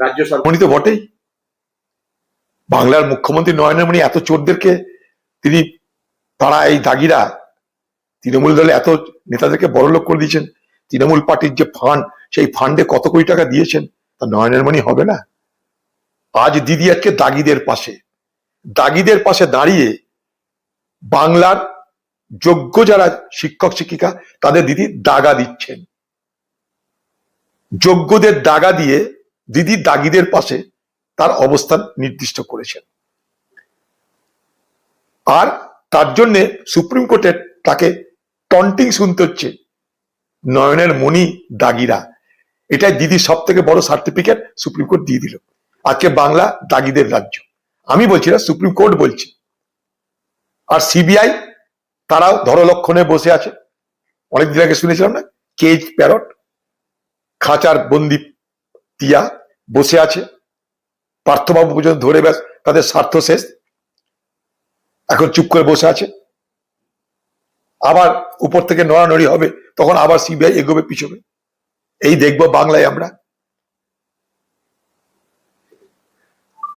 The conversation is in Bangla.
রাজ্য সরকার উনি তো বটেই। বাংলার মুখ্যমন্ত্রী নরেন্দ্র এত চোরদেরকে তিনি, তারা এই দাগিরা, তৃণমূল দলে এত নেতাদেরকে বড়লোক করে দিয়েছেন। তৃণমূল পার্টির যে ফান্ড, সেই ফান্ডে কত কোটি টাকা দিয়েছেন? তা নয়নের হবে না। আজ দিদি আজকে দাগিদের পাশে। দাগিদের পাশে দাঁড়িয়ে বাংলার যোগ্য যারা শিক্ষক, শিক্ষিকা, তাদের দিদি দাগা দিচ্ছেন। যোগ্যদের দাগা দিয়ে দিদি দাগিদের পাশে তার অবস্থান নির্দিষ্ট করেছেন। আর তার জন্যে সুপ্রিম কোর্টের তাকে টন্টিং শুনতে হচ্ছে নয়নের মণি দাগিরা। এটাই দিদির সব থেকে বড় সার্টিফিকেট সুপ্রিম কোর্ট দিয়ে দিল। আজকে বাংলা দাগিদের রাজ্য। আমি বলছি না, সুপ্রিম কোর্ট বলছি। আর সিবিআই তারাও ধরলক্ষণে বসে আছে। অনেকদিন আগে শুনেছিলাম না, কেজ প্যারট, খাঁচার বন্দি টিয়া বসে আছে। পার্থবাবু পর্যন্ত ধরে ব্যাস, তাদের স্বার্থ শেষ। এখন চুপ করে বসে আছে। আবার উপর থেকে নড়ানড়ি হবে, তখন আবার সিবিআই এগোবে পিছবে এই দেখব বাংলায় আমরা।